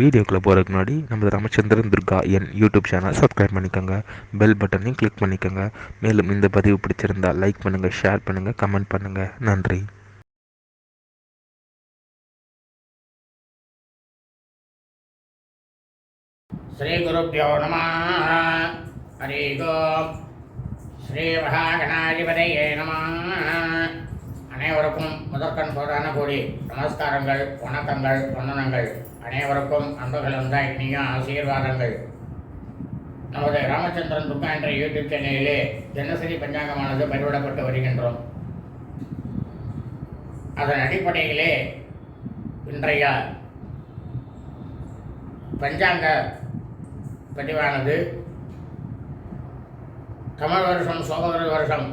வீடியோக்குள்ளே போகிறதுக்கு முன்னாடி நம்ம ராமச்சந்திரன் துர்கா என் யூடியூப் சேனல் சப்ஸ்கிரைப் பண்ணிக்கோங்க. பெல் பட்டனையும் கிளிக் பண்ணிக்கோங்க. மேலும் இந்த பதிவு பிடிச்சிருந்தால் லைக் பண்ணுங்கள் ஷேர் பண்ணுங்கள் கமெண்ட் பண்ணுங்கள் நன்றி. ஸ்ரீ குருப்பியோ நம ஹரி கோம் ஸ்ரீ மகாகணாதிபதியே நம. அனைவருக்கும் முதற்கண் போதான கூடி நமஸ்காரங்கள் வணக்கங்கள் வந்தனங்கள். அனைவருக்கும் அன்புகள் வந்த இனிய ஆசீர்வாதங்கள். நமது ராமச்சந்திரன் துக்கா என்ற யூடியூப் சேனலிலே தினசரி பஞ்சாங்கமானது பதிவிடப்பட்டு வருகின்றோம். அதன் அடிப்படையிலே இன்றைய பஞ்சாங்க பதிவானது தமிழ் வருஷம் சோபகிரு வருஷம்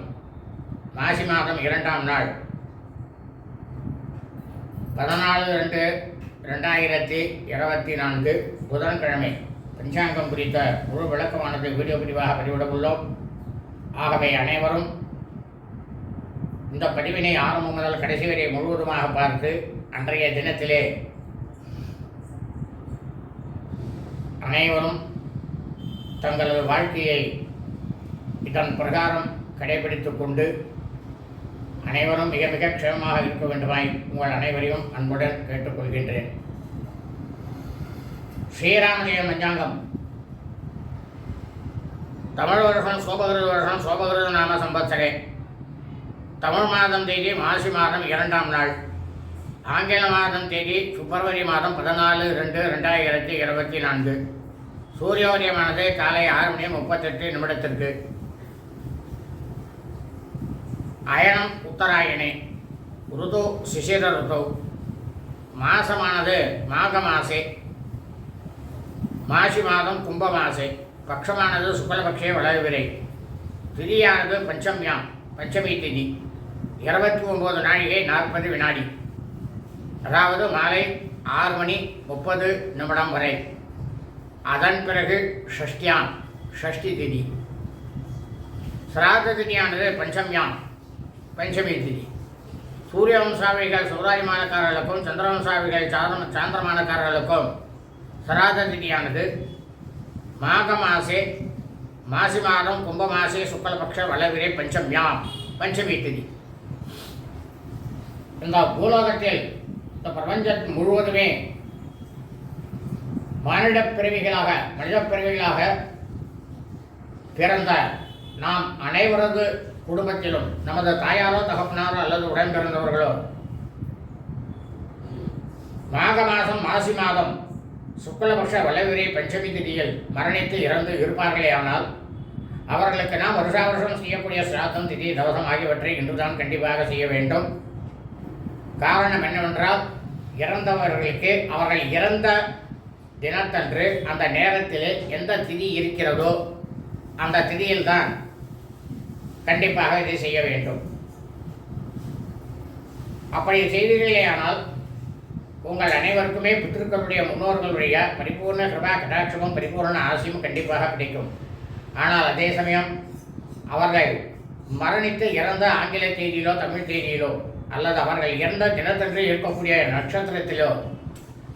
மாசி மாதம் இரண்டாம் நாள். பதினாலு ரெண்டு ரெண்டாயிரத்தி இருபத்தி நான்கு புதன்கிழமை. பஞ்சாங்கம் குறித்த முழு விளக்கமானது வீடியோ பதிவாக பதிவிட உள்ளோம் ஆகவே அனைவரும் இந்த பதிவினை ஆரம்பம் முதல் கடைசி வரை முழுவதுமாக பார்த்து அன்றைய தினத்திலே அனைவரும் தங்களது வாழ்க்கையை இதன் பிரகாரம் கடைபிடித்து கொண்டு அனைவரும் மிக மிக க்ஷேமமாக இருக்க வேண்டுமாய் உங்கள் அனைவரையும் அன்புடன் கேட்டுக்கொள்கின்றேன். ஸ்ரீராமஜெய மஞ்சாங்கம். தமிழ் வருஷம் சோபகிருத வருஷம் சோபகிருத நாம சம்பத்சரே. தமிழ் மாதம் தேதி மாசி மாதம் இரண்டாம் நாள். ஆங்கில மாதம் தேதி பிப்ரவரி மாதம் பதினாலு ரெண்டு ரெண்டாயிரத்தி இருபத்தி நான்கு. சூரியோதயமானது காலை ஆறு மணி முப்பத்தெட்டு நிமிடத்திற்கு. அயனம் உத்தராயணே. ருது சிசிர ருது. மாசமானது மாக மாசே மாசி மாதம் கும்ப மாசே பக்ஷமானது சுக்லபக்ஷே வளர்விரை. திதியானது பஞ்சம்யாம் பஞ்சமி திதி. இருபத்தி ஒம்பது நாழிகை நாற்பது வினாடி. அதாவது மாலை ஆறு மணி முப்பது நிமிடம் வரை. அதன் பிறகு ஷஷ்டியாம் ஷஷ்டி திதி. சிராத திதியானது பஞ்சம்யாம் பஞ்சமி திதி சூரிய வம்சாவிகள் சௌராயமானக்காரர்களுக்கும் சந்திரவம்சாவிகள் சாந்திர சாந்திரமானக்காரர்களுக்கும் சராத திதியானது மாக மாசே மாசி மாதம் கும்ப மாசே சுக்லபக்ஷ வளவிரே பஞ்சம்யாம் பஞ்சமி திதி இந்த பூலோகத்தில் இந்த பிரபஞ்சத்தின் முழுவதுமே மானிட பிறவிகளாக மனித பிறவிகளாக பிறந்த நாம் அனைவரது குடும்பத்திலும் நமது தாயாரோ தகப்பனாரோ அல்லது உடன் பிறந்தவர்களோ மாக மாதம் மாசி மாதம் சுக்லபக்ஷ வளவிரை பஞ்சமி திதியில் மரணித்து இறந்து இருப்பார்களே ஆனால் அவர்களுக்கு நாம் வருஷா வருஷம் செய்யக்கூடிய சிராத்தம் திதி தவசம் ஆகியவற்றை இன்றுதான் கண்டிப்பாக செய்ய வேண்டும். காரணம் என்னவென்றால் இறந்தவர்களுக்கு அவர்கள் இறந்த தினத்தன்று அந்த நேரத்தில் எந்த திதி இருக்கிறதோ அந்த திதியில்தான் கண்டிப்பாக இதை செய்ய வேண்டும். அப்படி செய்தீர்களேயானால் உங்கள் அனைவருக்குமே பித்திருக்களுடைய முன்னோர்களுடைய பரிபூர்ண கிருபா கடாட்சமும் பரிபூர்ண ஆசையும் கண்டிப்பாக கிடைக்கும். ஆனால் அதே சமயம் அவர்கள் மரணித்து இறந்த ஆங்கில தேதியிலோ தமிழ் தேதியிலோ அல்லது அவர்கள் இறந்த தினத்தன்று இருக்கக்கூடிய நட்சத்திரத்திலோ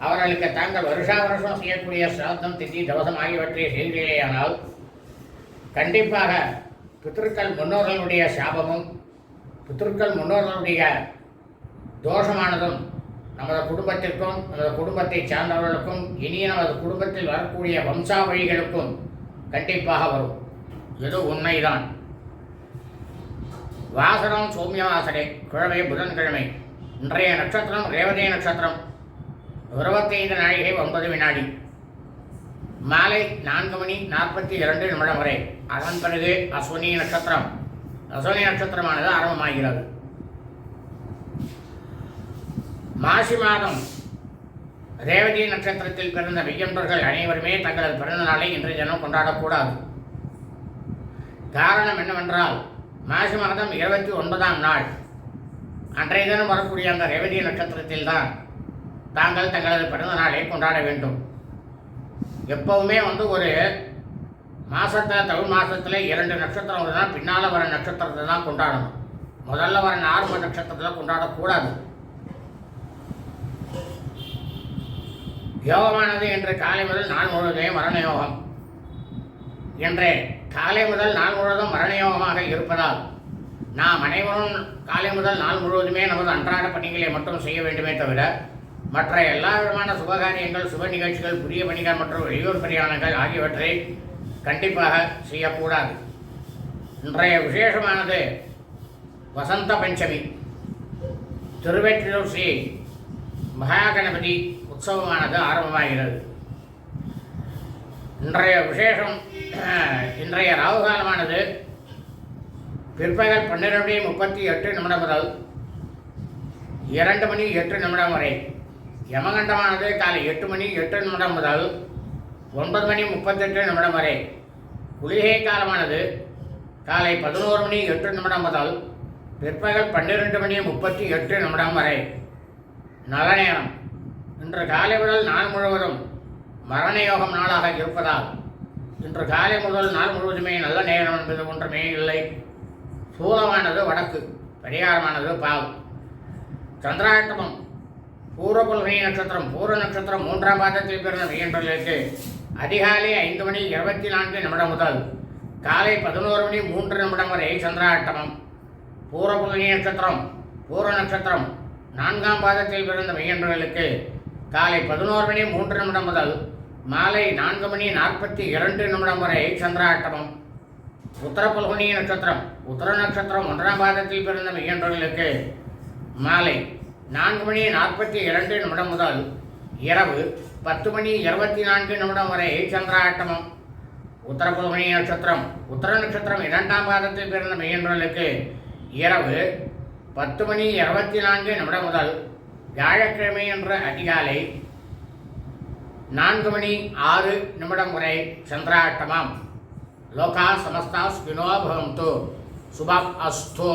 அவர்களுக்கு தாங்கள் வருஷா வருஷம் செய்யக்கூடிய சிராத்தம் திதி தவசம் ஆகியவற்றை செய்கிறீர்களேயானால் கண்டிப்பாக பித்திருக்கள் முன்னோர்களுடைய சாபமும் பித்திருக்கள் முன்னோர்களுடைய தோஷமானதும் நமது குடும்பத்திற்கும் நமது குடும்பத்தை சார்ந்தவர்களுக்கும் இனி நமது குடும்பத்தில் வரக்கூடிய வம்சாவழிகளுக்கும் கண்டிப்பாக வரும். இது உண்மைதான். வாசனம் சௌமியவாசனை கிழமை புதன்கிழமை இன்றைய நட்சத்திரம் ரேவதி நட்சத்திரம் இருபத்தைந்து நாழிகை ஒன்பது வினாடி மாலை நான்கு மணி நாற்பத்தி இரண்டு நிமிடம் வரை. அதன் பிறகு அஸ்வினி நட்சத்திரம். அஸ்வினி நட்சத்திரமானது ஆரம்பமாகிறது. மாசி மாதம் ரேவதி நட்சத்திரத்தில் பிறந்த மெய்யன்பர்கள் அனைவருமே தங்களது பிறந்த நாளை இன்றைய தினம் கொண்டாடக்கூடாது. காரணம் என்னவென்றால் மாசி மாதம் இருபத்தி ஒன்பதாம் நாள். அன்றைய தினம் வரக்கூடிய அந்த ரேவதி நட்சத்திரத்தில் தான் தாங்கள் தங்களது பிறந்த நாளை கொண்டாட வேண்டும். எப்பவுமே வந்து ஒரு மாதத்தில் தமிழ் மாதத்தில் இரண்டு நட்சத்திரம் வருதுன்னா பின்னால் வர நட்சத்திரத்தை தான் கொண்டாடணும். முதல்ல வர ஆரம்ப நட்சத்திரத்தில் கொண்டாடக்கூடாது. யோகமானது இன்று காலை முதல் நாள் முழுவதுமே மரண யோகம் இன்று காலை முதல் நாள் முழுவதும் மரண யோகமாக இருப்பதால் நாம் அனைவரும் காலை முதல் நாள் முழுவதுமே நமது அன்றாட பணிகளை மட்டும் செய்ய வேண்டுமே தவிர மற்ற எல்லா விதமான சுபகாரியங்கள் சுப நிகழ்ச்சிகள் புதிய பணிகள் மற்றும் வெளியூர் பிரயாணங்கள் ஆகியவற்றை கண்டிப்பாக செய்யக்கூடாது. இன்றைய விசேஷமானது வசந்த பஞ்சமி. திருவெற்றியூர் ஸ்ரீ மகாகணபதி உற்சவமானது ஆரம்பமாகிறது. இன்றைய விசேஷம் இன்றைய ராகுகாலமானது பிற்பகல் பன்னிரெண்டு முப்பத்தி எட்டு நிமிடம் முதல் இரண்டு மணி எட்டு நிமிடம் வரை. யமகண்டமானது காலை எட்டு மணி எட்டு நிமிடம் முதல் ஒன்பது மணி முப்பத்தெட்டு நிமிடம் வரை. குளிகை காலமானது காலை பதினோரு மணி எட்டு நிமிடம் முதல் பிற்பகல் பன்னிரெண்டு மணி முப்பத்தி எட்டு நிமிடம் வரை. நல்ல நேரம். இன்று காலை முதல் நாள் முழுவதும் மரண யோகம் நாளாக இருப்பதால் இன்று காலை முதல் நாள் முழுவதுமே நல்ல நேரம் என்பது ஒன்றுமே இல்லை. சூலமானது வடக்கு பரிகாரமானது பால் சந்திராட்டமம் பூர்வ புல்கனி நட்சத்திரம் பூர்வ நட்சத்திரம் மூன்றாம் பாதத்தில் பிறந்த மீன்றலுக்கு அதிகாலை ஐந்து மணி இருபத்தி நான்கு நிமிடம் முதல் காலை பதினோரு மணி மூன்று நிமிடம் வரை சந்திராட்டமம். பூர்வ நட்சத்திரம் பூர்வ நட்சத்திரம். நான்காம் பாதத்தில் பிறந்த மையன்றர்களுக்கு காலை பதினோரு மணி மூன்று நிமிடம் முதல் மாலை நான்கு மணி நாற்பத்தி இரண்டு நிமிடம் வரை சந்திராட்டமம். உத்தர நட்சத்திரம் உத்தர நட்சத்திரம் ஒன்றாம் பாதத்தில் பிறந்த மையன்றர்களுக்கு மாலை நான்கு மணி நாற்பத்தி இரண்டு நிமிடம் முதல் இரவு பத்து மணி இருபத்தி நான்கு நிமிடம் வரை சந்திராட்டமம் உத்தரபுதமணி நட்சத்திரம். உத்தர நட்சத்திரம் இரண்டாம் பாதத்தில் பிறந்த மெய்யன்றலுக்கு இரவு பத்து மணி இருபத்தி நான்கு நிமிடம் முதல் வியாழக்கிழமை என்ற அதிகாலை நான்கு மணி ஆறு நிமிடம் வரை சந்திராட்டமம் லோகா சமஸ்தா ஸ்பினோ பவந்து. சுபம் அஸ்தோ.